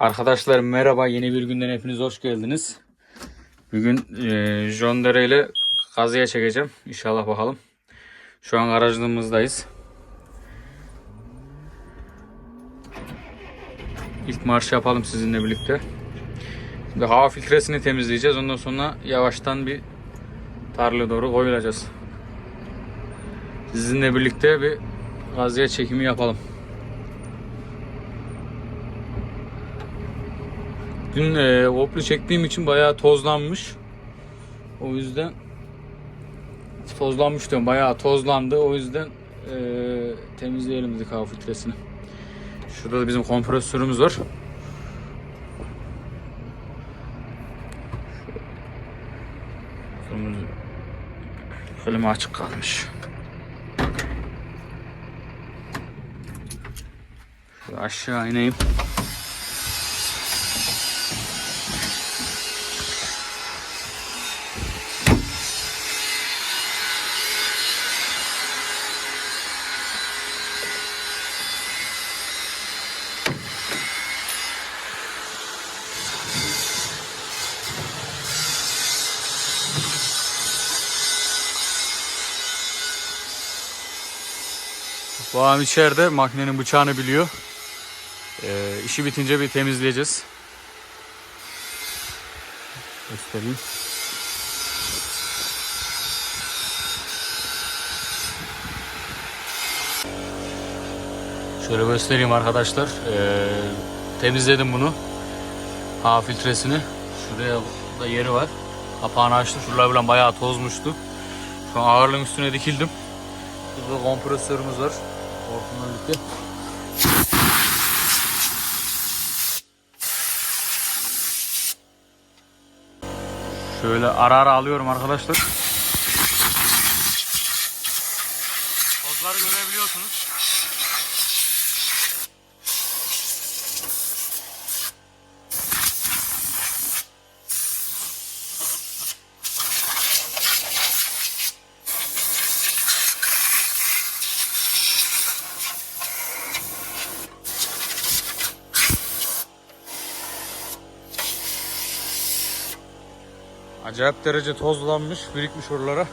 Arkadaşlar merhaba yeni bir günden hepiniz hoş geldiniz. Bugün e, John ile kazıya çekeceğim. İnşallah bakalım. Şu an aracılığımızdayız. İlk marş yapalım sizinle birlikte. Şimdi hava filtresini temizleyeceğiz. Ondan sonra yavaştan bir tarlaya doğru koyulacağız. Sizinle birlikte bir kazıya çekimi yapalım. Dün e, Oplu çektiğim için bayağı tozlanmış. O yüzden tozlanmış diyorum. Bayağı tozlandı. O yüzden e, temizleyelim dedik hava filtresini. Şurada da bizim kompresörümüz var. Klima açık kalmış. Şöyle aşağı ineyim. Bu adam içeride makinenin bıçağını biliyor. Ee, işi bitince bir temizleyeceğiz. Göstereyim. Şöyle göstereyim arkadaşlar. Ee, temizledim bunu. Hava filtresini. Şuraya da yeri var. Kapağını açtım. Şuralar falan bayağı tozmuştu. Şu an ağırlığın üstüne dikildim. Burada kompresörümüz var. Hortumla birlikte. Şöyle ara ara alıyorum arkadaşlar. Tozları görebiliyorsunuz. Acayip derece tozlanmış, birikmiş oralara.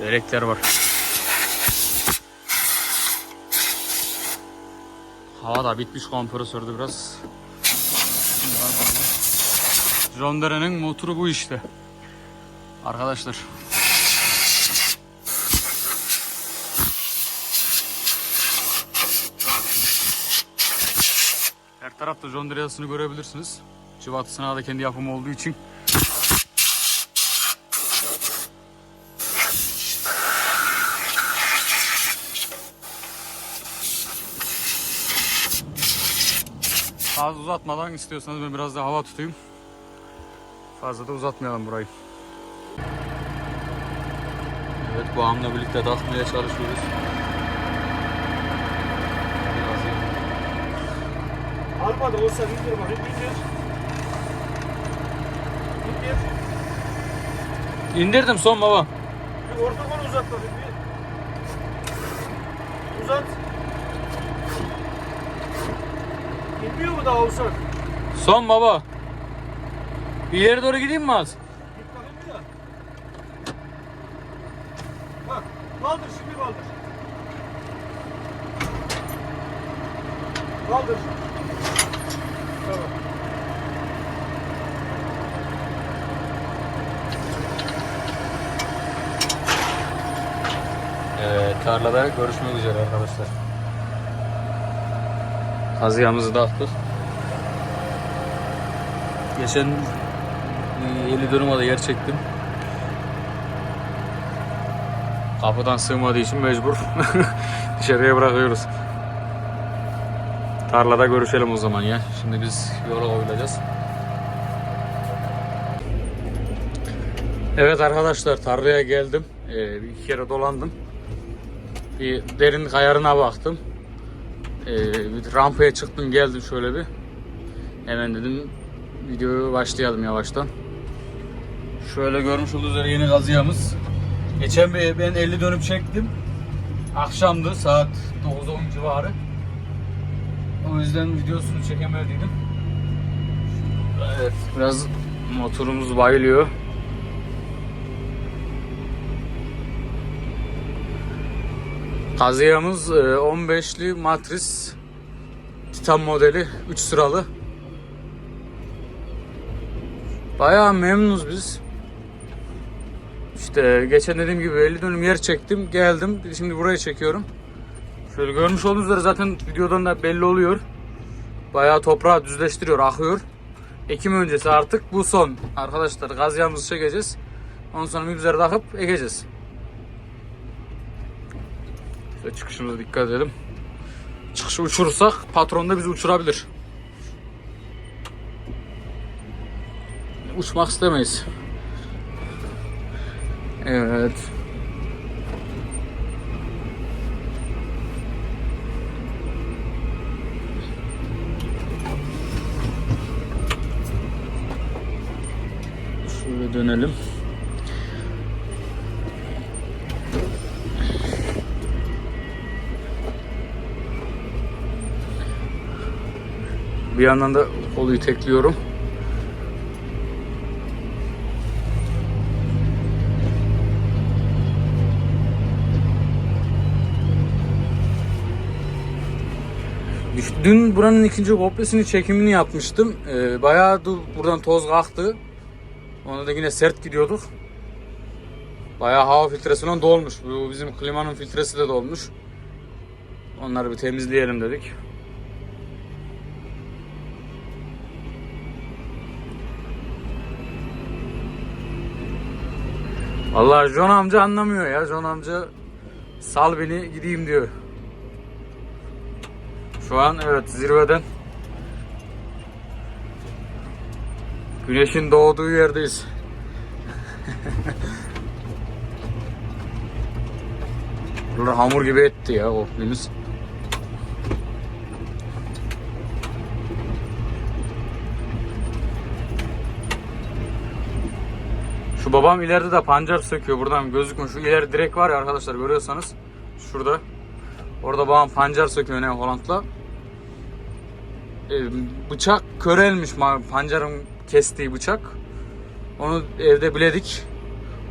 Direkler var. Hava da bitmiş kompresördü biraz. John motoru bu işte. Arkadaşlar. Her tarafta John yazısını görebilirsiniz. Civatısına da kendi yapımı olduğu için. Fazla uzatmadan istiyorsanız ben biraz daha hava tutayım. Fazla da uzatmayalım burayı. Evet bu amla birlikte takmaya çalışıyoruz. Biraz. Almadı olsa indir bakayım indir. İndir. İndirdim son baba. Bir ortadan uzat bakayım bir. Uzat. İnmiyor mu daha olsa? Son baba. İleri doğru gideyim mi az? Git bakayım bir daha. Bak kaldır şimdi kaldır. Kaldır. Tamam. Evet, tarlada görüşmek üzere arkadaşlar. Kazıyamızı da attık. Geçen e, 50 dönüme de yer çektim. Kapıdan sığmadığı için mecbur dışarıya bırakıyoruz. Tarlada görüşelim o zaman ya. Şimdi biz yola koyulacağız. Evet arkadaşlar tarlaya geldim. Ee, bir iki kere dolandım. Bir derinlik ayarına baktım. Bir rampaya çıktım geldim şöyle bir. Hemen dedim videoya başlayalım yavaştan. Şöyle görmüş olduğunuz üzere yeni kazıyamız. Geçen bir ben 50 dönüm çektim. Akşamdı saat 9-10 civarı. O yüzden videosunu çekemediydim. Evet biraz motorumuz bayılıyor. Kazıyamız e, 15'li matris Titan modeli 3 sıralı. Bayağı memnunuz biz. İşte geçen dediğim gibi 50 dönüm yer çektim geldim şimdi buraya çekiyorum. Şöyle görmüş olduğunuz üzere zaten videodan da belli oluyor. Bayağı toprağı düzleştiriyor akıyor. Ekim öncesi artık bu son. Arkadaşlar gazyamızı çekeceğiz. Ondan sonra mibzeri takıp ekeceğiz. Şöyle çıkışımıza dikkat edelim. Çıkışı uçurursak patron da bizi uçurabilir. Uçmak istemeyiz. Evet. Şöyle dönelim. Bir yandan da kolu itekliyorum. Dün buranın ikinci komplesini çekimini yapmıştım. Ee, bayağı da buradan toz kalktı. Ona da yine sert gidiyorduk. Bayağı hava filtresinden dolmuş. Bu bizim klimanın filtresi de dolmuş. Onları bir temizleyelim dedik. Vallahi John amca anlamıyor ya. John amca sal beni gideyim diyor. Şu an evet zirveden Güneşin doğduğu yerdeyiz. Buralar hamur gibi etti ya o deniz. Şu babam ileride de pancar söküyor buradan gözükmüyor. Şu ileri direk var ya arkadaşlar görüyorsanız. Şurada. Orada babam pancar söküyor ne Holland'la. Ee, bıçak körelmiş pancarın kestiği bıçak. Onu evde biledik.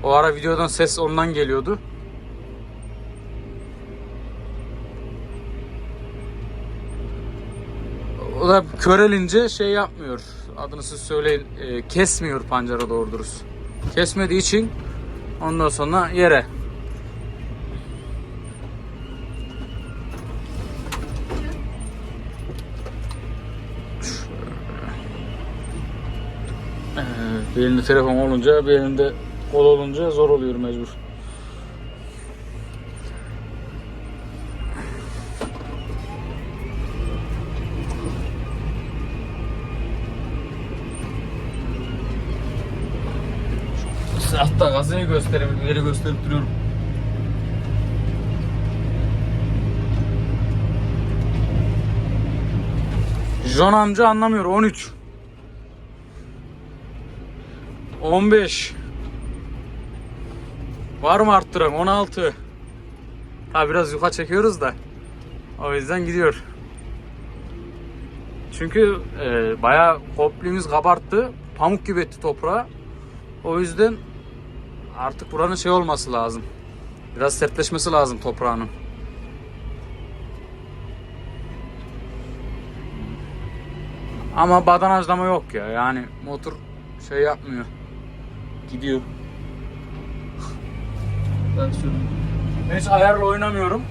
O ara videodan ses ondan geliyordu. O da körelince şey yapmıyor. Adını siz söyleyin. e, kesmiyor pancara doğru dürüst. Kesmediği için ondan sonra yere. Bir elinde telefon olunca bir elinde kol olunca zor oluyor mecbur. Hatta gazayı gösterip duruyorum. John amca anlamıyor 13 15 Var mı arttıran? 16 Ha biraz yuka çekiyoruz da. O yüzden gidiyor. Çünkü e, bayağı komplimiz kabarttı. Pamuk gibi etti toprağı O yüzden Artık buranın şey olması lazım Biraz sertleşmesi lazım toprağının Ama badanajlama yok ya yani motor şey yapmıyor gidiyor. Ben hiç ayarla oynamıyorum.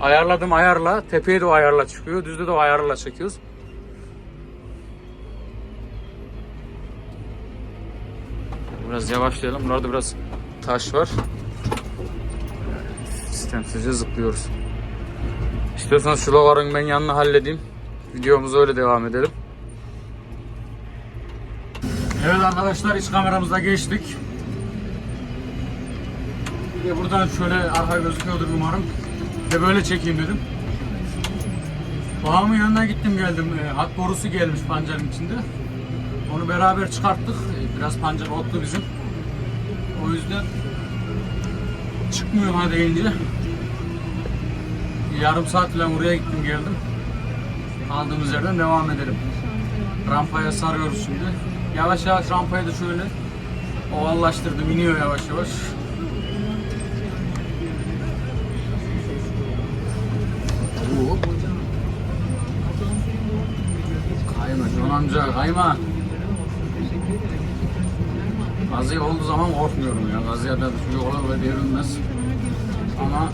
Ayarladım ayarla. Tepeye de ayarla çıkıyor. Düzde de ayarla çekiyoruz. Biraz yavaşlayalım. Burada biraz taş var. Sistemsizce zıplıyoruz. İstiyorsanız şu logarın ben yanına halledeyim. Videomuza öyle devam edelim. Evet arkadaşlar iç kameramıza geçtik. De buradan şöyle arka gözüküyordur umarım. De böyle çekeyim dedim. Babamın yanına gittim geldim. E, hat borusu gelmiş pancarın içinde. Onu beraber çıkarttık. E, biraz pancar otlu bizim. O yüzden çıkmıyor ha deyince. Yarım saat falan oraya gittim geldim. Kaldığımız yerden devam edelim. Rampaya sarıyoruz şimdi. Yavaş yavaş rampayı da şöyle ovallaştırdım. iniyor yavaş yavaş. Kayma Can amca kayma. Gazı olduğu zaman korkmuyorum ya. Gazıya da düşüyor olur ve devrilmez. Ama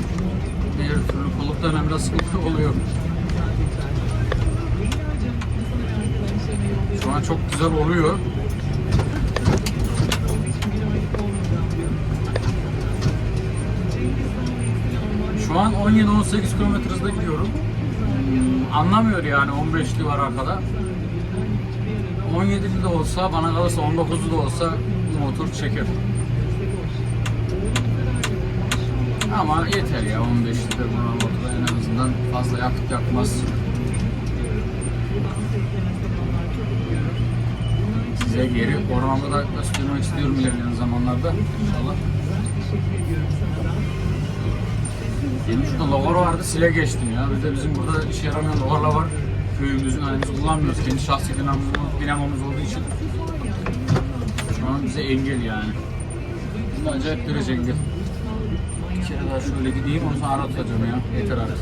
diğer türlü kuluktan biraz sıkıntı oluyor. Şu an çok güzel oluyor. Şu an 17-18 km hızda gidiyorum. Anlamıyor yani 15'li var arkada. 17'li de olsa bana kalırsa 19'lu da olsa motor çeker. Ama yeter ya 15'lidir buna motor en azından fazla yakıt yakmaz. Size geri ormanda da göstermek istiyorum ilerleyen zamanlarda inşallah. Benim şurada logar vardı sile geçtim ya. Bir de bizim burada işe yaramayan logarlar var. Köyümüzün hani kullanmıyoruz. Kendi şahsi dinamomuz, dinamomuz olduğu için. An bize engel yani. Acayip derece engel. Bir kere daha şöyle gideyim ondan sonra ara tutacağım ya. Yeter artık.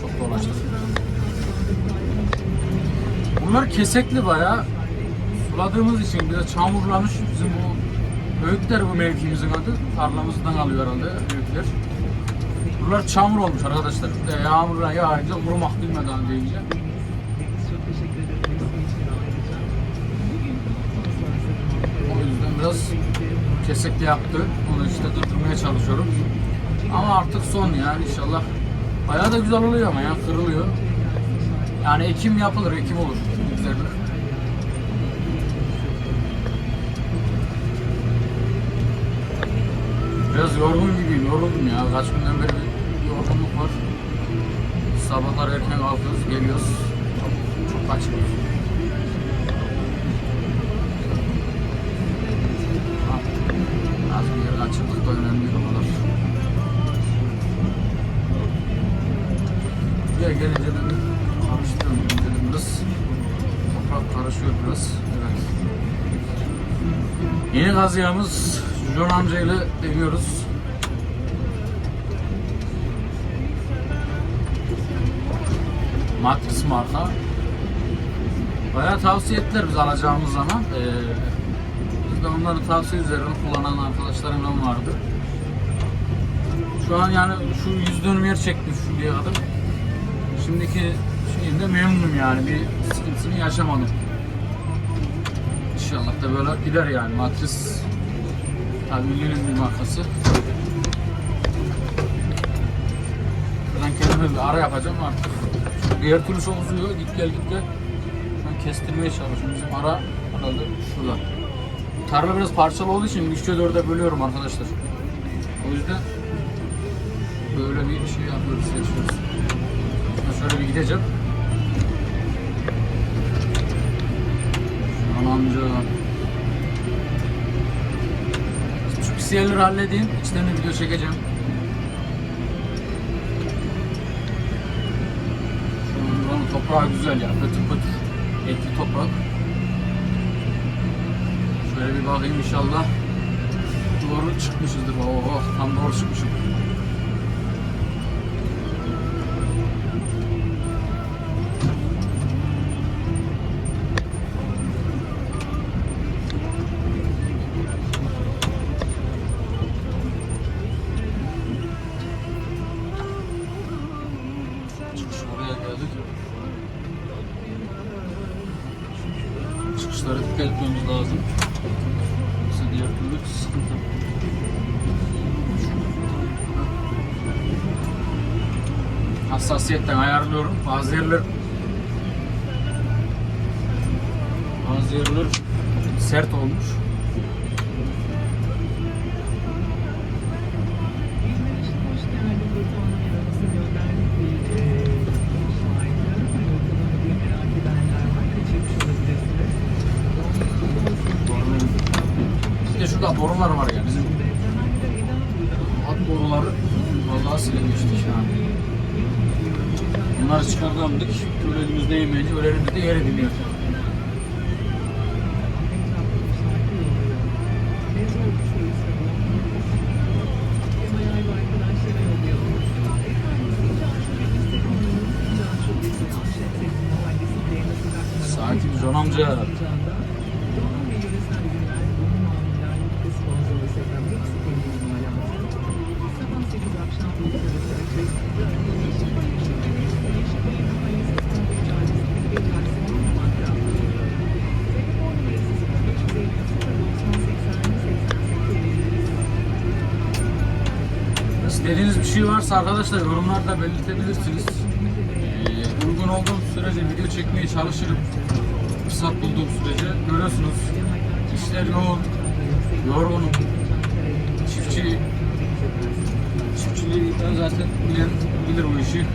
Çok dolaştık. Bunlar kesekli bayağı. Suladığımız için biraz çamurlamış. Bizim bu Öğütler bu mevkimizin adı. Tarlamızdan alıyor herhalde Öğütler. Buralar çamur olmuş arkadaşlar. Yağmurla yağınca kurumak bilmeden deyince. Biraz kesikli yaptı. Onu işte durdurmaya çalışıyorum. Ama artık son yani inşallah. Bayağı da güzel oluyor ama ya kırılıyor. Yani ekim yapılır, ekim olur. Güzeldir. Biraz yorgun gibiyim, yoruldum ya. Kaç günden beri bir yorgunluk var. Sabahlar erken kalkıyoruz, geliyoruz. Çok, çok kaçırıyoruz. Kaçırdık da önemli değil o kadar. Buraya gelince de karıştırıyorum. Dedim biraz toprak karışıyor biraz. Evet. Yeni gaziyamız John amca ile deniyoruz. Matrix marka. Bayağı tavsiye ettiler biz alacağımız zaman. Ee, de onların tavsiye üzerine kullanan arkadaşlarımdan vardı. Şu an yani şu yüz dönüm yer çektim şimdiye kadar. Şimdiki şeyinde memnunum yani bir sıkıntısını yaşamadım. İnşallah da böyle gider yani Matrix tabii ünlünün bir markası. Ben kendime bir ara yapacağım artık. Diğer türlü çok uzuyor. Git gel git gel. Şu kestirmeye çalışıyorum. Bizim ara herhalde şurada. Tarla biraz parçalı olduğu için 3'e 4'e bölüyorum arkadaşlar. O yüzden böyle bir şey yapıyoruz, seçiyoruz. Şimdi şöyle bir gideceğim. Aman amca. Şu pisiyerleri halledeyim. İçlerine video çekeceğim. Buranın toprağı güzel ya. Pötür pötür. Etli toprak. Şöyle bir bakayım inşallah. Doğru çıkmışızdır. Oh, tam doğru çıkmışım. Hassasiyetten ayarlıyorum. Bazı yerler bazı yerler sert olmuş. Dedik. Öyle elimizde yemeyince öyle elimizde yer ediliyor. Şey varsa arkadaşlar yorumlarda belirtebilirsiniz. Ee, uygun olduğum sürece video çekmeye çalışırım. Fırsat bulduğum sürece görüyorsunuz. İşler yoğun, yorgunum. Çiftçi, çiftçiliği zaten bilen bilir bu işi.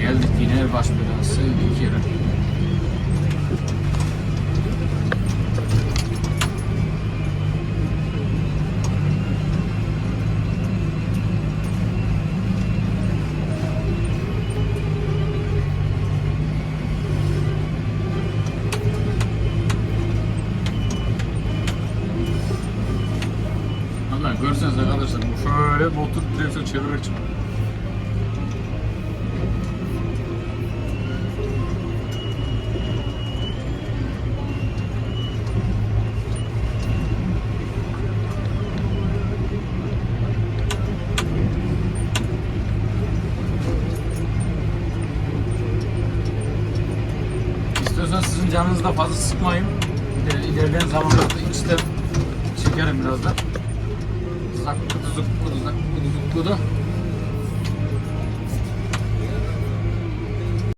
Geldik yine baş belası iki kere. Canınızı da fazla sıkmayın. İler- İlerleyen zamanlarda içten çekerim biraz da. Zak kudu zuk kudu zak.